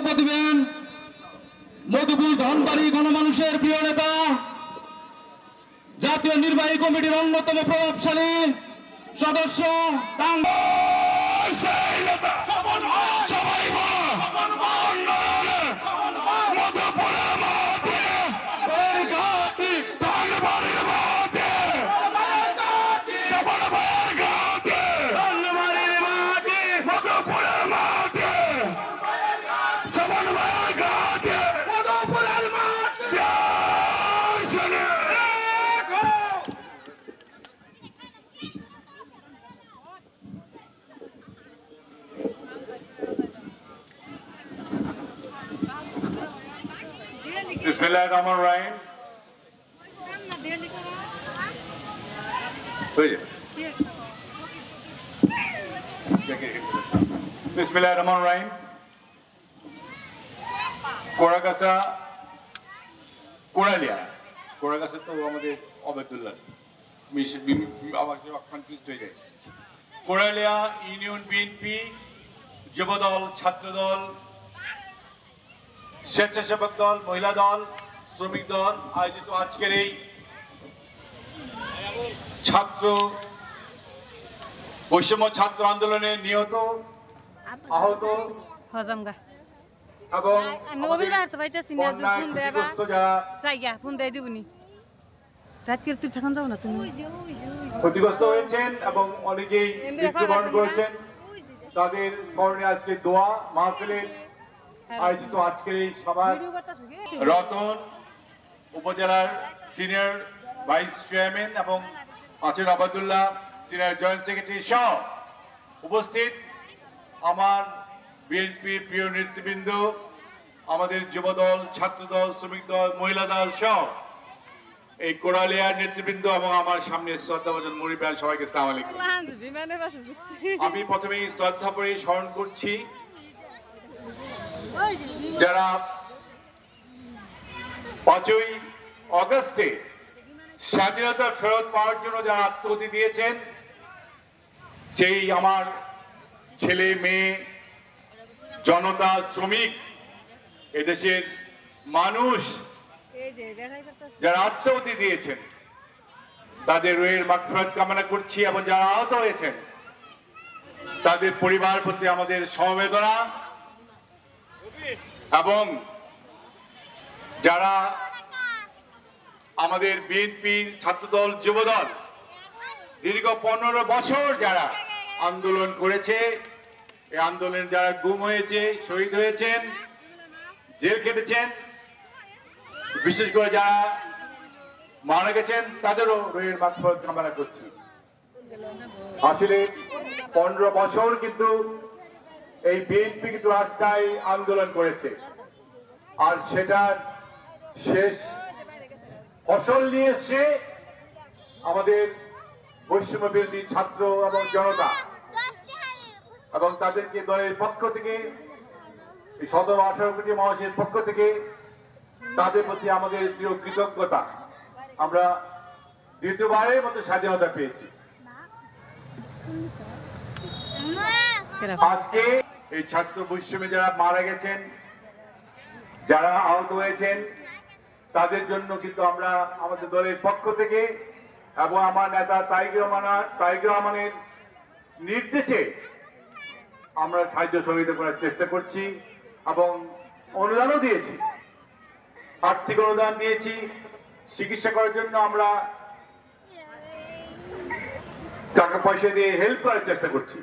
বক্তব্য দিবেন। মধুপুর ধনবাড়ি গণমানুষের প্রিয় নেতা জাতীয় নির্বাহী কমিটির অন্যতম প্রভাবশালী সদস্য বিসমিল্লাহ রহমান রাহিম। বিসমিল্লাহ রহমান রাহিম। কোড়াগাছা কোড়ালিয়া কোড়াগাছা তো আমাদের অবেদুল্লাহ মিশে বিম- আমার কনফিউজ হয়ে যায়। কোড়ালিয়া ইউনিয়ন বিএনপি, যুবদল, ছাত্রদল স্বেচ্ছাসেবক দল মহিলা দল শ্রমিক দল আয়োজিত আজকের এই ছাত্র বৈষম্য ছাত্র আন্দোলনে নিহত আহত এবং ক্ষতিগ্রস্ত হয়েছেন অনেকেই মৃত্যুবরণ করেছেন। তাদের স্মরণে আজকে দোয়া মাহফিলের আয়োজিত আজকের এই সভার? রতন উপজেলার সিনিয়র ভাইস চেয়ারম্যান এবং আছেন আবাদুল্লাহ সিনিয়র জয়েন্ট সেক্রেটারি সহ উপস্থিত আমার বিএনপি প্রিয় নেতৃবৃন্দ আমাদের যুবদল ছাত্রদল শ্রমিক দল মহিলা দল সহ এই কোরালিয়ার নেতৃবৃন্দ এবং আমার সামনে শ্রদ্ধাভাজন মরিবাল সবাইকে সালাম আলাইকুম। আমি প্রথমেই শ্রদ্ধা করে স্মরণ করছি যারা পাঁচই অগস্টে স্বাধীনতা ফেরত পাওয়ার জন্য যারা আত্মহতি দিয়েছেন, সেই আমার ছেলে, মেয়ে, জনতা, শ্রমিক, এদেশের মানুষ। যারা আত্মহতি দিয়েছেন, তাদের রোহের মাগফিরাত কামনা করছি এবং যারা আহত হয়েছেন, তাদের পরিবার প্রতি আমাদের সমবেদনা এবং যারা আমাদের বিএনপি ছাত্রদল, যুবদল, দীর্ঘ পনেরো বছর যারা আন্দোলন করেছে, এই আন্দোলনে যারা গুম হয়েছে, শহীদ হয়েছেন, জেল খেটেছেন, বিশেষ করে যারা মারা গেছেন, তাদেরও রোহের মাগফিরাত কামনা করছি। আসলে পনেরো বছর কিন্তু এই বিএনপি কিন্তু রাস্তায় আন্দোলন করেছে। আর সেটার শেষ ফসল নিয়ে এসছে আমাদের বৈষম্য বিরোধী ছাত্র এবং জনতা। এবং তাদেরকে দলের পক্ষ থেকে সদর আঠারো কোটি মানুষের পক্ষ থেকে তাদের প্রতি আমাদের চির কৃতজ্ঞতা। আমরা দ্বিতীয়বারের মতো স্বাধীনতা পেয়েছি। আজকে এই ছাত্র বৈষম্যে যারা মারা গেছেন, যারা আহত হয়েছেন, তাদের জন্য কিন্তু আমরা আমাদের দলের পক্ষ থেকে এবং আমার নেতা তাইক রহমান, তাইক রহমানের নির্দেশে আমরা সাহায্য সহযোগিতা করার চেষ্টা করছি এবং অনুদানও দিয়েছি। আর্থিক অনুদান দিয়েছি। চিকিৎসা করার জন্য আমরা টাকা পয়সা দিয়ে হেল্প করার চেষ্টা করছি।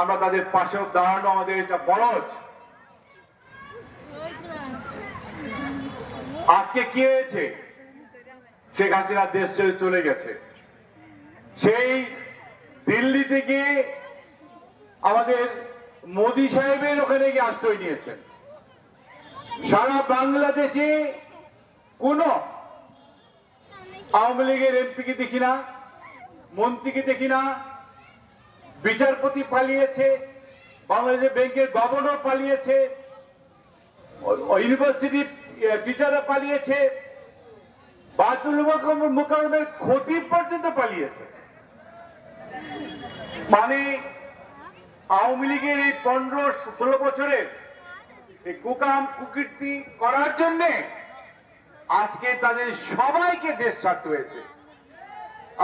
আমরা তাদের পাশে দাঁড়ানো আমাদের এটা ফরজ। আজকে কি হয়েছে? শেখ হাসিনা দেশ ছেড়ে চলে গেছে। সেই দিল্লি থেকে আমাদের মোদী সাহেবের ওখানে গিয়ে আশ্রয় নিয়েছেন। সারা বাংলাদেশে কোন আওয়ামী লীগের এমপিকে দেখি না, মন্ত্রীকে দেখি না বিচারপতি পালিয়েছে, বাংলাদেশ ব্যাংকের গভর্নর পালিয়েছে ইউনিভার্সিটি টিচাররা পালিয়েছে বাতুল মুকারমের ক্ষতি পর্যন্ত পালিয়েছে। মানে আওয়ামী লীগের এই পনেরো, ষোলো বছরের এই কুকাম, কুকীর্তি করার জন্যে আজকে তাদের সবাইকে দেশ ছাড়তে হয়েছে।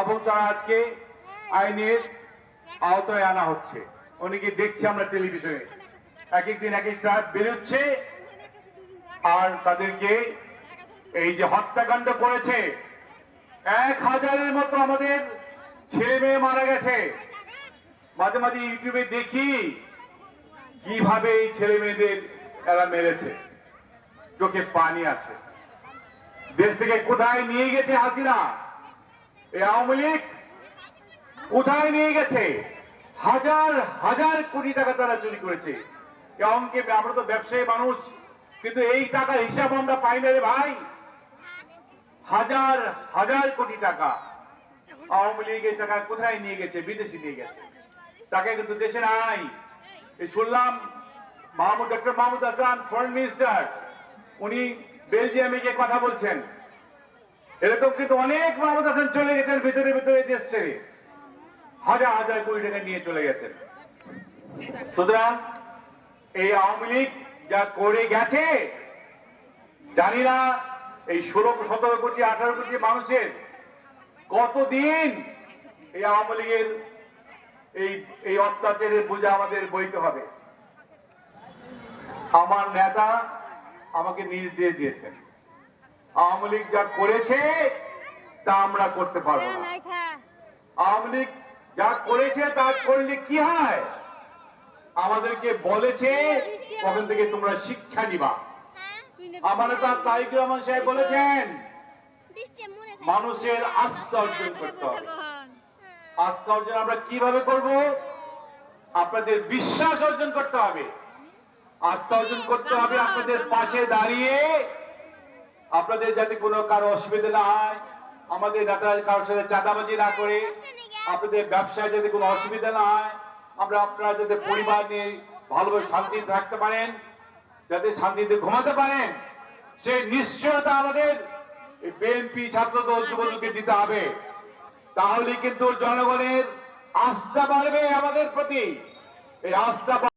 এবং তারা আজকে আইনের আওতায় আনা হচ্ছে। অনেকে দেখছি আমরা টেলিভিশনে? এক একদিন এক একটা বেরোচ্ছে আর তাদেরকে এই যে হত্যাকাণ্ড করেছে। এক হাজারের মতো আমাদের ছেলে মেয়ে মারা গেছে। মাঝে মাঝে ইউটিউবে দেখি কীভাবে এই ছেলে মেয়েদের এরা মেরেছে। চোখে পানি আসে দেশ থেকে কোথায় নিয়ে গেছে হাসিনা? এই আওয়ামী লীগ? কোথায় নিয়ে গেছে। হাজার হাজার কোটি টাকা তারা চুরি করেছে। অঙ্কে আমরা তো ব্যবসায়ী মানুষ, কিন্তু এই টাকার হিসাব আমরা পাই না রে ভাই। হাজার হাজার কোটি টাকা। আওয়ামী লীগ এই টাকা কোথায় নিয়ে গেছে? বিদেশি নিয়ে গেছে। টাকা কিন্তু দেশে নাই। শুনলাম Mahmud doctor Mahmud Hasan foreign minister উনি বেলজিয়ামে গিয়ে কথা বলছেন। এরকম কিন্তু অনেক মাহমুদ হাসান চলে গেছেন ভিতরে ভিতরে দেশ ছেড়ে। হাজার হাজার কোটি টাকা নিয়ে চলে গেছেন। সুতরাং এই আওয়ামী লীগ যা করে গেছে জানি না এই ষোলো সতেরো কোটি আঠারো কোটি মানুষের কতদিন এই আওয়ামী লীগের এই এই অত্যাচারের বোঝা আমাদের বইতে হবে। আমার নেতা আমাকে নির্দেশ দিয়েছেন। আওয়ামী লীগ যা করেছে তা আমরা করতে পারব না। আওয়ামী লীগ যা করেছে, তা করলে কি হয়? আমাদেরকে বলেছে, ওখান থেকে তোমরা শিক্ষা নিবা। আমার রহমান সাহেব বলেছেন, মানুষের আস্থা অর্জন করতে হবে। আস্থা অর্জন আমরা কীভাবে করব? আপনাদের বিশ্বাস অর্জন করতে হবে। আস্থা অর্জন করতে হবে আপনাদের পাশে দাঁড়িয়ে। আপনাদের যাতে কোনো কারও অসুবিধা না হয়, আমাদের নেতা কারোর সাথে চাঁদাবাজি না করে। আপনাদের ব্যবসায় যাতে কোনো অসুবিধা না হয়, আমরা আপনারা যাতে পরিবার নিয়ে ভালোভাবে শান্তিতে থাকতে পারেন, যাতে শান্তিতে ঘুমাতে পারেন সেই নিশ্চয়তা আমাদের বিএনপি ছাত্রদল যুবদলকে দিতে হবে। তাহলে কিন্তু জনগণের আস্থা বাড়বে আমাদের প্রতি। এই আস্থা